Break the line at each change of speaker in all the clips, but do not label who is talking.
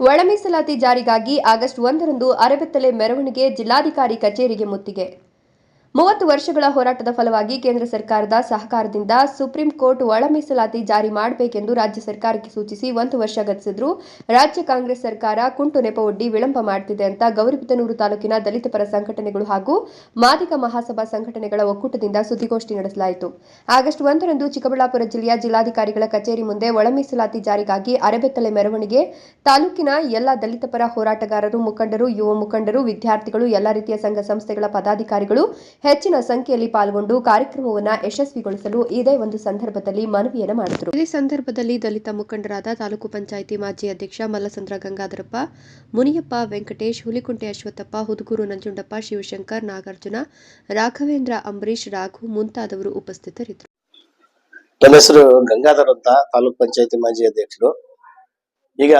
ಒಳ ಮೀಸಲಾತಿ ಜಾರಿಗಾಗಿ ಆಗಸ್ಟ್ ಒಂದರಂದು ಅರೆಬೆತ್ತಲೆ ಮೆರವಣಿಗೆ ಜಿಲ್ಲಾಧಿಕಾರಿ ಕಚೇರಿಗೆ ಮುತ್ತಿಗೆ. ಮೂವತ್ತು ವರ್ಷಗಳ ಹೋರಾಟದ ಫಲವಾಗಿ ಕೇಂದ್ರ ಸರ್ಕಾರದ ಸಹಕಾರದಿಂದ ಸುಪ್ರೀಂ ಕೋರ್ಟ್ ಒಳ ಮೀಸಲಾತಿ ಜಾರಿ ಮಾಡಬೇಕೆಂದು ರಾಜ್ಯ ಸರ್ಕಾರಕ್ಕೆ ಸೂಚಿಸಿ ಒಂದು ವರ್ಷ ಗತಿಸಿದ್ರು ರಾಜ್ಯ ಕಾಂಗ್ರೆಸ್ ಸರ್ಕಾರ ಕುಂಟು ನೆಪ ಒಡ್ಡಿ ವಿಳಂಬ ಮಾಡುತ್ತಿದೆ ಅಂತ ಗೌರಿಬಿದನೂರು ತಾಲೂಕಿನ ದಲಿತ ಪರ ಸಂಘಟನೆಗಳು ಹಾಗೂ ಮಾದಿಗ ಮಹಾಸಭಾ ಸಂಘಟನೆಗಳ ಒಕ್ಕೂಟದಿಂದ ಸುದ್ದಿಗೋಷ್ಠಿ ನಡೆಸಲಾಯಿತು. ಆಗಸ್ಟ್ ಒಂದರಂದು ಚಿಕ್ಕಬಳ್ಳಾಪುರ ಜಿಲ್ಲೆಯ ಜಿಲ್ಲಾಧಿಕಾರಿಗಳ ಕಚೇರಿ ಮುಂದೆ ಒಳ ಮೀಸಲಾತಿ ಜಾರಿಗಾಗಿ ಅರೆಬೆತ್ತಲೆ ಮೆರವಣಿಗೆ, ತಾಲೂಕಿನ ಎಲ್ಲ ದಲಿತ ಪರ ಹೋರಾಟಗಾರರು ಮುಖಂಡರು, ಯುವ ಮುಖಂಡರು, ವಿದ್ಯಾರ್ಥಿಗಳು, ಎಲ್ಲ ರೀತಿಯ ಸಂಘ ಸಂಸ್ಥೆಗಳ ಪದಾಧಿಕಾರಿಗಳು ಹೆಚ್ಚಿನ ಸಂಖ್ಯೆಯಲ್ಲಿ ಪಾಲ್ಗೊಂಡು ಕಾರ್ಯಕ್ರಮವನ್ನು ಯಶಸ್ವಿಗೊಳಿಸಲು ಇದೇ ಒಂದು ಸಂದರ್ಭದಲ್ಲಿ ಮನವಿಯನ್ನು ಮಾಡಿದರು. ಇದೇ ಸಂದರ್ಭದಲ್ಲಿ ದಲಿತ ಮುಖಂಡರಾದ ತಾಲೂಕು ಪಂಚಾಯಿತಿ ಮಾಜಿ ಅಧ್ಯಕ್ಷ ಮಲ್ಲಸಂದ್ರ ಗಂಗಾಧರಪ್ಪ ಮುನಿಯಪ್ಪ ವೆಂಕಟೇಶ್ ಹುಲಿಕುಂಟೆ ಅಶ್ವತ್ಥಪ್ಪ ಹುದುಗೂರು ನಂಜುಂಡಪ್ಪ ಶಿವಶಂಕರ್ ನಾಗಾರ್ಜುನ ರಾಘವೇಂದ್ರ ಅಂಬರೀಶ್ ರಾಘು ಮುಂತಾದವರು ಉಪಸ್ಥಿತರಿದ್ದರು.
ನನ್ನ ಹೆಸರು ಗಂಗಾಧರ್ ಅಂತ ತಾಲೂಕ್ ಪಂಚಾಯತಿ ಮಾಜಿ ಅಧ್ಯಕ್ಷರು. ಈಗ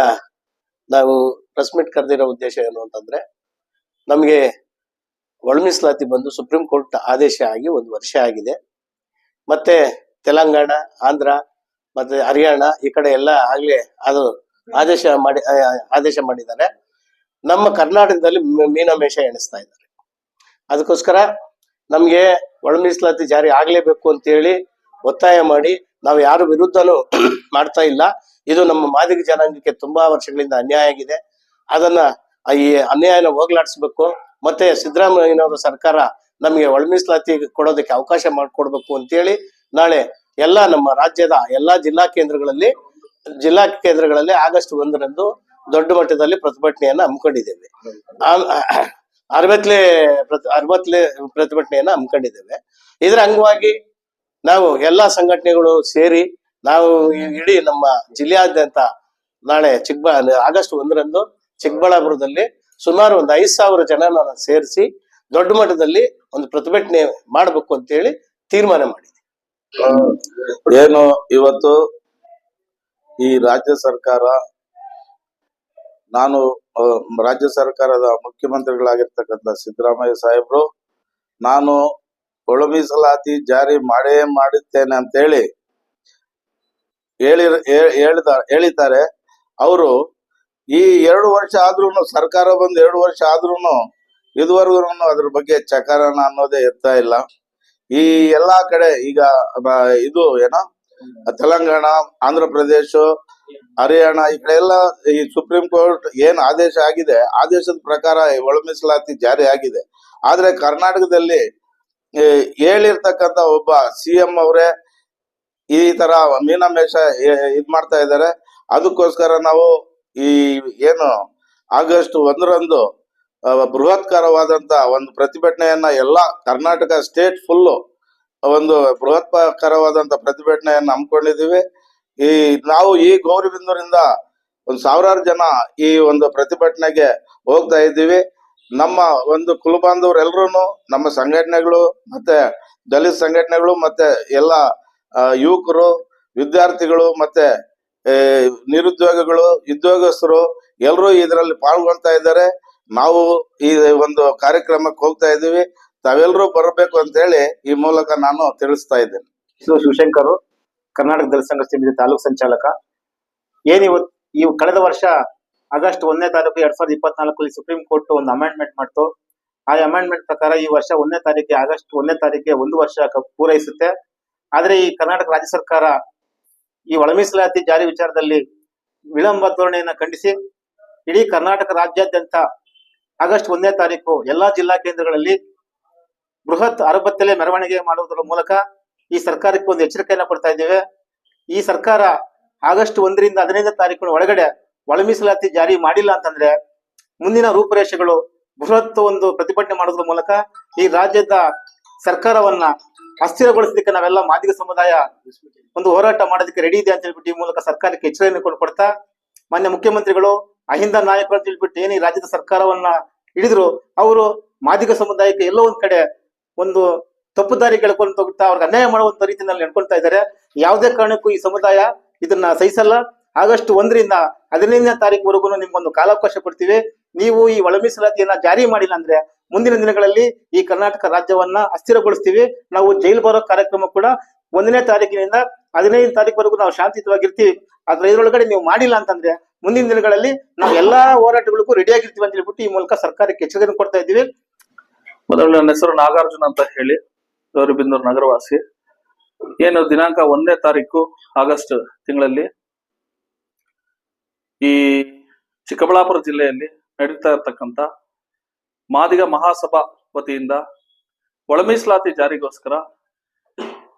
ನಾವು ಪ್ರೆಸ್ ಮೀಟ್ ಕರೆದಿರೋ ಉದ್ದೇಶ ಏನು ಅಂತಂದ್ರೆ ನಮಗೆ ಒಳ ಮೀಸಲಾತಿ ಬಂದು ಸುಪ್ರೀಂ ಕೋರ್ಟ್ ಆದೇಶ ಆಗಿ ಒಂದು ವರ್ಷ ಆಗಿದೆ. ಮತ್ತೆ ತೆಲಂಗಾಣ, ಆಂಧ್ರ, ಮತ್ತೆ ಹರಿಯಾಣ ಈ ಕಡೆ ಎಲ್ಲ ಆಗ್ಲೇ ಅದು ಆದೇಶ ಮಾಡಿ ಆದೇಶ ಮಾಡಿದ್ದಾರೆ. ನಮ್ಮ ಕರ್ನಾಟಕದಲ್ಲಿ ಮೀನಮೇಷ ಎಣಿಸ್ತಾ ಇದ್ದಾರೆ. ಅದಕ್ಕೋಸ್ಕರ ನಮ್ಗೆ ಒಳ ಮೀಸಲಾತಿ ಜಾರಿ ಆಗ್ಲೇಬೇಕು ಅಂತೇಳಿ ಒತ್ತಾಯ ಮಾಡಿ ನಾವು ಯಾರು ವಿರುದ್ಧನೂ ಮಾಡ್ತಾ ಇಲ್ಲ. ಇದು ನಮ್ಮ ಮಾದಿಗ ಜನಾಂಗಕ್ಕೆ ತುಂಬಾ ವರ್ಷಗಳಿಂದ ಅನ್ಯಾಯ ಆಗಿದೆ. ಅದನ್ನ ಈ ಅನ್ಯಾಯನ ಹೋಗ್ಲಾಡಿಸ್ಬೇಕು, ಮತ್ತೆ ಸಿದ್ದರಾಮಯ್ಯನವರ ಸರ್ಕಾರ ನಮಗೆ ಒಳಮೀಸಲಾತಿ ಕೊಡೋದಕ್ಕೆ ಅವಕಾಶ ಮಾಡಿಕೊಡ್ಬೇಕು ಅಂತೇಳಿ ನಾಳೆ ಎಲ್ಲ ನಮ್ಮ ರಾಜ್ಯದ ಎಲ್ಲಾ ಜಿಲ್ಲಾ ಕೇಂದ್ರಗಳಲ್ಲಿ ಜಿಲ್ಲಾ ಕೇಂದ್ರಗಳಲ್ಲಿ ಆಗಸ್ಟ್ ಒಂದರಂದು ದೊಡ್ಡ ಮಟ್ಟದಲ್ಲಿ ಪ್ರತಿಭಟನೆಯನ್ನ ಹಮ್ಮಿಕೊಂಡಿದ್ದೇವೆ. ಅರವತ್ಲೆ ಅರವತ್ಲೆ ಪ್ರತಿಭಟನೆಯನ್ನ ಹಮ್ಮಿಕೊಂಡಿದ್ದೇವೆ. ಇದರ ಅಂಗವಾಗಿ ನಾವು ಎಲ್ಲಾ ಸಂಘಟನೆಗಳು ಸೇರಿ ನಾವು ಇಡೀ ನಮ್ಮ ಜಿಲ್ಲೆಯಾದ್ಯಂತ ನಾಳೆ ಚಿಕ್ಕ ಆಗಸ್ಟ್ ಒಂದರಂದು ಚಿಕ್ಕಬಳ್ಳಾಪುರದಲ್ಲಿ ಸುಮಾರು ಒಂದು ಐದು ಸಾವಿರ ಜನನ ಸೇರಿಸಿ ದೊಡ್ಡ ಮಟ್ಟದಲ್ಲಿ ಒಂದು ಪ್ರತಿಭಟನೆ ಮಾಡಬೇಕು ಅಂತೇಳಿ ತೀರ್ಮಾನ ಮಾಡಿದೆ.
ಏನು ಇವತ್ತು ಈ ರಾಜ್ಯ ಸರ್ಕಾರ, ನಾನು ರಾಜ್ಯ ಸರ್ಕಾರದ ಮುಖ್ಯಮಂತ್ರಿಗಳಾಗಿರ್ತಕ್ಕಂಥ ಸಿದ್ದರಾಮಯ್ಯ ಸಾಹೇಬ್ರು, ನಾನು ಒಳ ಮೀಸಲಾತಿ ಜಾರಿ ಮಾಡೇ ಮಾಡುತ್ತೇನೆ ಅಂತೇಳಿ ಹೇಳಿ ಹೇಳಿದ, ಹೇಳಿದ್ದಾರೆ. ಅವರು ಈ ಎರಡು ವರ್ಷ ಆದ್ರೂ ಸರ್ಕಾರ ಬಂದು ಎರಡು ವರ್ಷ ಆದ್ರೂ ಇದುವರೆಗೂ ಅದ್ರ ಬಗ್ಗೆ ಚಕಾರನ ಅನ್ನೋದೇ ಇರ್ತಾ ಇಲ್ಲ. ಈ ಎಲ್ಲಾ ಕಡೆ ಈಗ ಇದು ಏನೋ, ತೆಲಂಗಾಣ, ಆಂಧ್ರ ಪ್ರದೇಶ, ಹರಿಯಾಣ ಈ ಕಡೆ ಎಲ್ಲ ಈ ಸುಪ್ರೀಂ ಕೋರ್ಟ್ ಏನ್ ಆದೇಶ ಆಗಿದೆ, ಆದೇಶದ ಪ್ರಕಾರ ಒಳಮಿಸಲಾತಿ ಒಳ ಮೀಸಲಾತಿ ಜಾರಿ ಆಗಿದೆ. ಆದ್ರೆ ಕರ್ನಾಟಕದಲ್ಲಿ ಹೇಳಿರ್ತಕ್ಕಂತ ಒಬ್ಬ ಸಿ ಎಂ ಅವರೇ ಈ ತರ ಮೀನಮೇಷ ಇದ್ ಮಾಡ್ತಾ ಇದ್ದಾರೆ. ಅದಕ್ಕೋಸ್ಕರ ನಾವು ಈ ಏನು ಆಗಸ್ಟ್ ಒಂದರಂದು ಬೃಹತ್ಕರವಾದಂತ ಒಂದು ಪ್ರತಿಭಟನೆಯನ್ನ ಎಲ್ಲ ಕರ್ನಾಟಕ ಸ್ಟೇಟ್ ಫುಲ್ಲು ಒಂದು ಬೃಹತ್ಕರವಾದಂತ ಪ್ರತಿಭಟನೆಯನ್ನ ಹಮ್ಮಿಕೊಂಡಿದ್ದೀವಿ. ಈ ನಾವು ಈ ಗೌರಿಬಿಂದೂರಿಂದ ಒಂದು ಸಾವಿರಾರು ಜನ ಈ ಒಂದು ಪ್ರತಿಭಟನೆಗೆ ಹೋಗ್ತಾ ಇದ್ದೀವಿ. ನಮ್ಮ ಒಂದು ಕುಲಬಾಂಧವರೆಲ್ಲರೂ ನಮ್ಮ ಸಂಘಟನೆಗಳು ಮತ್ತೆ ದಲಿತ ಸಂಘಟನೆಗಳು ಮತ್ತೆ ಎಲ್ಲ ಯುವಕರು, ವಿದ್ಯಾರ್ಥಿಗಳು ಮತ್ತೆ ನಿರುದ್ಯೋಗಿಗಳು, ಉದ್ಯೋಗಸ್ಥರು ಎಲ್ಲರೂ ಇದರಲ್ಲಿ ಪಾಲ್ಗೊಳ್ತಾ ಇದ್ದಾರೆ. ನಾವು ಈ ಒಂದು ಕಾರ್ಯಕ್ರಮಕ್ಕೆ ಹೋಗ್ತಾ ಇದ್ದೀವಿ. ತಾವೆಲ್ಲರೂ ಬರಬೇಕು ಅಂತ ಹೇಳಿ ಈ ಮೂಲಕ ನಾನು ತಿಳಿಸ್ತಾ ಇದ್ದೇನೆ.
ಇದು ಶಿವಶಂಕರ್ ಕರ್ನಾಟಕ ದಲಿತ ಸಮಿತಿ ತಾಲೂಕು ಸಂಚಾಲಕ. ಏನ್ ಇವತ್, ಈ ಕಳೆದ ವರ್ಷ ಆಗಸ್ಟ್ ಒಂದನೇ ತಾರೀಕು ಎರಡ್ ಸಾವಿರದ ಇಪ್ಪತ್ನಾಲ್ಕು ಸುಪ್ರೀಂ ಕೋರ್ಟ್ ಒಂದು ಅಮೆಂಡ್ಮೆಂಟ್ ಮಾಡ್ತು. ಆ ಅಮೆಂಡ್ಮೆಂಟ್ ಪ್ರಕಾರ ಈ ವರ್ಷ ಒಂದನೇ ತಾರೀಕಿಗೆ ಆಗಸ್ಟ್ ಒಂದನೇ ತಾರೀಕಿಗೆ ಒಂದು ವರ್ಷ ಪೂರೈಸುತ್ತೆ. ಆದ್ರೆ ಈ ಕರ್ನಾಟಕ ರಾಜ್ಯ ಸರ್ಕಾರ ಈ ಒಳಮೀಸಲಾತಿ ಜಾರಿ ವಿಚಾರದಲ್ಲಿ ವಿಳಂಬ ಧೋರಣೆಯನ್ನು ಖಂಡಿಸಿ ಇಡೀ ಕರ್ನಾಟಕ ರಾಜ್ಯಾದ್ಯಂತ ಆಗಸ್ಟ್ ಒಂದನೇ ತಾರೀಕು ಎಲ್ಲಾ ಜಿಲ್ಲಾ ಕೇಂದ್ರಗಳಲ್ಲಿ ಬೃಹತ್ ಅರಬತ್ತಲೆ ಮೆರವಣಿಗೆ ಮಾಡುವುದರ ಮೂಲಕ ಈ ಸರ್ಕಾರಕ್ಕೆ ಒಂದು ಎಚ್ಚರಿಕೆಯನ್ನ ಕೊಡ್ತಾ ಇದ್ದೇವೆ. ಈ ಸರ್ಕಾರ ಆಗಸ್ಟ್ ಒಂದರಿಂದ ಹದಿನೈದನೇ ತಾರೀಕಿನ ಒಳಗಡೆ ಒಳಮೀಸಲಾತಿ ಜಾರಿ ಮಾಡಿಲ್ಲ ಅಂತಂದ್ರೆ ಮುಂದಿನ ರೂಪುರೇಷೆಗಳು ಬೃಹತ್ ಒಂದು ಪ್ರತಿಭಟನೆ ಮಾಡೋದ್ರ ಮೂಲಕ ಈ ರಾಜ್ಯದ ಸರ್ಕಾರವನ್ನ ಅಸ್ಥಿರಗೊಳಿಸಲಿಕ್ಕೆ ನಾವೆಲ್ಲ ಮಾದಿಗ ಸಮುದಾಯ ಒಂದು ಹೋರಾಟ ಮಾಡೋದಕ್ಕೆ ರೆಡಿ ಇದೆ ಅಂತ ಹೇಳ್ಬಿಟ್ಟು ಈ ಮೂಲಕ ಸರ್ಕಾರಕ್ಕೆ ಎಚ್ಚರಿಕೆ ಕೊಡ್ಕೊಡ್ತಾ ಕೊಡ್ತಾ, ಮಾನ್ಯ ಮುಖ್ಯಮಂತ್ರಿಗಳು, ಅಹಿಂದ ನಾಯಕರು ಅಂತ ಹೇಳ್ಬಿಟ್ಟು ಏನು ರಾಜ್ಯದ ಸರ್ಕಾರವನ್ನ ಹಿಡಿದ್ರು, ಅವರು ಮಾದಿಗ ಸಮುದಾಯಕ್ಕೆ ಎಲ್ಲೋ ಒಂದ್ ಕಡೆ ಒಂದು ತಪ್ಪು ದಾರಿ ಕೆಳ್ಕೊಂಡು ಹೋಗ್ತಾ, ಅವ್ರಿಗೆ ಅನ್ಯಾಯ ಮಾಡುವಂತ ರೀತಿಯಲ್ಲಿ ನಡ್ಕೊಳ್ತಾ ಇದ್ದಾರೆ. ಯಾವುದೇ ಕಾರಣಕ್ಕೂ ಈ ಸಮುದಾಯ ಇದನ್ನ ಸಹಿಸಲ್ಲ. ಆಗಸ್ಟ್ ಒಂದರಿಂದ ಹದಿನೈದನೇ ತಾರೀಕುವರೆಗೂ ನಿಮ್ಗೊಂದು ಕಾಲಾವಕಾಶ ಕೊಡ್ತೀವಿ. ನೀವು ಈ ಒಳ ಮೀಸಲಾತಿಯನ್ನ ಜಾರಿ ಮಾಡಿಲ್ಲ ಅಂದ್ರೆ ಮುಂದಿನ ದಿನಗಳಲ್ಲಿ ಈ ಕರ್ನಾಟಕ ರಾಜ್ಯವನ್ನ ಅಸ್ಥಿರಗೊಳಿಸ್ತೀವಿ. ನಾವು ಜೈಲು ಬರೋ ಕಾರ್ಯಕ್ರಮ ಕೂಡ ಒಂದನೇ ತಾರೀಕಿನಿಂದ ಹದಿನೈದು ತಾರೀಕುವರೆಗೂ ನಾವು ಶಾಂತಿಯುತವಾಗಿರ್ತೀವಿ. ಆದ್ರೆ ಇದರೊಳಗಡೆ ನೀವು ಮಾಡಿಲ್ಲ ಅಂತಂದ್ರೆ ಮುಂದಿನ ದಿನಗಳಲ್ಲಿ ನಾವು ಎಲ್ಲಾ ಹೋರಾಟಗಳಿಗೂ ರೆಡಿ ಆಗಿರ್ತೀವಿ ಅಂತ ಹೇಳ್ಬಿಟ್ಟು ಈ ಮೂಲಕ ಸರ್ಕಾರಕ್ಕೆ ಎಚ್ಚರಿಕೆ ಕೊಡ್ತಾ ಇದ್ದೀವಿ.
ಮೊದಲು ನನ್ನ ಹೆಸರು ನಾಗಾರ್ಜುನ ಅಂತ ಹೇಳಿ, ಗೌರಿಬಿಂದೂರು ನಗರವಾಸಿ. ಏನು ದಿನಾಂಕ ಒಂದನೇ ತಾರೀಕು ಆಗಸ್ಟ್ ತಿಂಗಳಲ್ಲಿ ಈ ಚಿಕ್ಕಬಳ್ಳಾಪುರ ಜಿಲ್ಲೆಯಲ್ಲಿ ನಡೀತಾ ಇರ್ತಕ್ಕಂಥ ಮಾದಿಗ ಮಹಾಸಭಾ ವತಿಯಿಂದ ಒಳಮೀಸಲಾತಿ ಜಾರಿಗೋಸ್ಕರ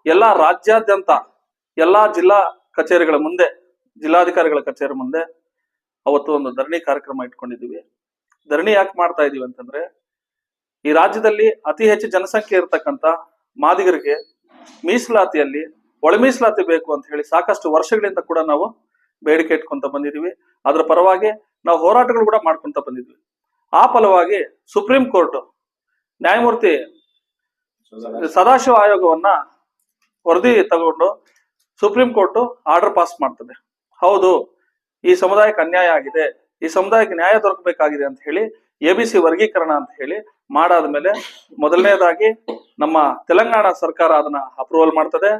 ಎಲ್ಲಾ ರಾಜ್ಯಾದ್ಯಂತ ಎಲ್ಲಾ ಜಿಲ್ಲಾ ಕಚೇರಿಗಳ ಮುಂದೆ, ಜಿಲ್ಲಾಧಿಕಾರಿಗಳ ಕಚೇರಿ ಮುಂದೆ ಅವತ್ತು ಒಂದು ಧರಣಿ ಕಾರ್ಯಕ್ರಮ ಇಟ್ಕೊಂಡಿದ್ದೀವಿ. ಧರಣಿ ಯಾಕೆ ಮಾಡ್ತಾ ಇದೀವಿ ಅಂತಂದ್ರೆ, ಈ ರಾಜ್ಯದಲ್ಲಿ ಅತಿ ಹೆಚ್ಚು ಜನಸಂಖ್ಯೆ ಇರತಕ್ಕಂತ ಮಾದಿಗರಿಗೆ ಮೀಸಲಾತಿಯಲ್ಲಿ ಒಳ ಮೀಸಲಾತಿ ಬೇಕು ಅಂತ ಹೇಳಿ ಸಾಕಷ್ಟು ವರ್ಷಗಳಿಂದ ಕೂಡ ನಾವು ಬೇಡಿಕೆ ಇಟ್ಕೊಂತ ಬಂದಿದೀವಿ ಅದರ ಪರವಾಗಿ ನಾವು ಹೋರಾಟಗಳು ಕೂಡ ಮಾಡ್ಕೊಂತ ಬಂದಿದ್ವಿ ಆ ಫಲವಾಗಿ ಸುಪ್ರೀಂ ಕೋರ್ಟ್ ನ್ಯಾಯಮೂರ್ತಿ ಸದಾಶಿವ ಆಯೋಗವನ್ನ ವರದಿ ತಗೊಂಡು ಸುಪ್ರೀಂ ಕೋರ್ಟ್ ಆರ್ಡರ್ ಪಾಸ್ ಮಾಡ್ತದೆ. ಹೌದು, ಈ ಸಮುದಾಯಕ್ಕೆ ಅನ್ಯಾಯ ಆಗಿದೆ. ಈ ಸಮುದಾಯಕ್ಕೆ ನ್ಯಾಯ ದೊರಕಬೇಕಾಗಿದೆ ಅಂತ ಹೇಳಿ, ಎ ವರ್ಗೀಕರಣ ಅಂತ ಹೇಳಿ ಮಾಡಾದ ಮೇಲೆ ಮೊದಲನೇದಾಗಿ ನಮ್ಮ ತೆಲಂಗಾಣ ಸರ್ಕಾರ ಅದನ್ನ ಅಪ್ರೂವಲ್ ಮಾಡ್ತದೆ.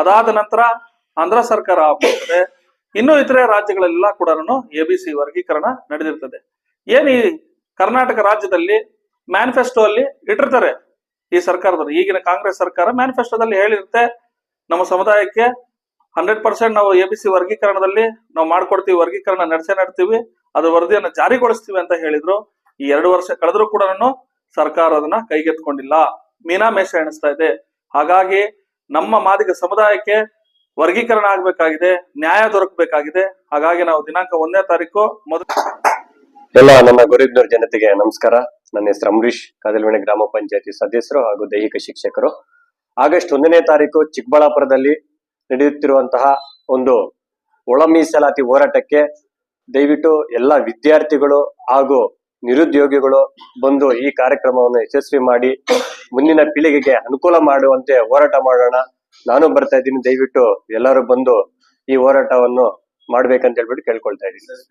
ಅದಾದ ನಂತರ ಆಂಧ್ರ ಸರ್ಕಾರ ಮಾಡ್ತದೆ. ಇನ್ನು ಇತರೆ ರಾಜ್ಯಗಳೆಲ್ಲ ಕೂಡ ಎ ಬಿ ಸಿ ವರ್ಗೀಕರಣ ನಡೆದಿರ್ತದೆ. ಏನ್ ಈ ಕರ್ನಾಟಕ ರಾಜ್ಯದಲ್ಲಿ ಮ್ಯಾನಿಫೆಸ್ಟೋ ಅಲ್ಲಿ ಇಟ್ಟಿರ್ತಾರೆ ಈ ಸರ್ಕಾರದವರು. ಈಗಿನ ಕಾಂಗ್ರೆಸ್ ಸರ್ಕಾರ ಮ್ಯಾನಿಫೆಸ್ಟೋದಲ್ಲಿ ಹೇಳಿರುತ್ತೆ, ನಮ್ಮ ಸಮುದಾಯಕ್ಕೆ ಹಂಡ್ರೆಡ್ ಪರ್ಸೆಂಟ್ ನಾವು ಎ ವರ್ಗೀಕರಣದಲ್ಲಿ ನಾವು ಮಾಡ್ಕೊಡ್ತೀವಿ, ವರ್ಗೀಕರಣ ನಡೆಸೇ ನಡ್ತೀವಿ, ಅದು ವರದಿಯನ್ನು ಜಾರಿಗೊಳಿಸ್ತೀವಿ ಅಂತ ಹೇಳಿದ್ರು. ಈ ಎರಡು ವರ್ಷ ಕಳೆದ್ರೂ ಕೂಡ ಸರ್ಕಾರ ಅದನ್ನ ಕೈಗೆತ್ಕೊಂಡಿಲ್ಲ ಮೀನಾಮೇಷ ಎಣಿಸ್ತಾ ಇದೆ. ಹಾಗಾಗಿ ನಮ್ಮ ಮಾದಿಗ ಸಮುದಾಯಕ್ಕೆ ವರ್ಗೀಕರಣ ಆಗ್ಬೇಕಾಗಿದೆ, ನ್ಯಾಯ ದೊರಕಬೇಕಾಗಿದೆ. ಹಾಗಾಗಿ ನಾವು ದಿನಾಂಕ ಒಂದನೇ ತಾರೀಕು ಮೊದಲು
ಎಲ್ಲ ನನ್ನ ಗೊರಿಬ್ನೂರ್ ಜನತೆಗೆ ನಮಸ್ಕಾರ. ನನ್ನ ಹೆಸರು ಅಂಬರೀಶ್ ಕದಲ್ವಿಣೆ ಗ್ರಾಮ ಪಂಚಾಯತಿ ಸದಸ್ಯರು ಹಾಗೂ ದೈಹಿಕ ಶಿಕ್ಷಕರು. ಆಗಸ್ಟ್ ಒಂದನೇ ತಾರೀಕು ಚಿಕ್ಕಬಳ್ಳಾಪುರದಲ್ಲಿ ನಡೆಯುತ್ತಿರುವಂತಹ ಒಂದು ಒಳ ಮೀಸಲಾತಿ ಹೋರಾಟಕ್ಕೆ ದಯವಿಟ್ಟು ಎಲ್ಲ ವಿದ್ಯಾರ್ಥಿಗಳು ಹಾಗೂ ನಿರುದ್ಯೋಗಿಗಳು ಬಂದು ಈ ಕಾರ್ಯಕ್ರಮವನ್ನು ಯಶಸ್ವಿ ಮಾಡಿ, ಮುಂದಿನ ಪೀಳಿಗೆಗೆ ಅನುಕೂಲ ಮಾಡುವಂತೆ ಹೋರಾಟ ಮಾಡೋಣ. ನಾನು ಬರ್ತಾ ಇದ್ದೀನಿ. ದಯವಿಟ್ಟು ಎಲ್ಲರೂ ಬಂದು ಈ ಹೋರಾಟವನ್ನು ಮಾಡ್ಬೇಕಂತ ಹೇಳ್ಬಿಟ್ಟು ಕೇಳ್ಕೊಳ್ತಾ ಇದ್ದೀನಿ.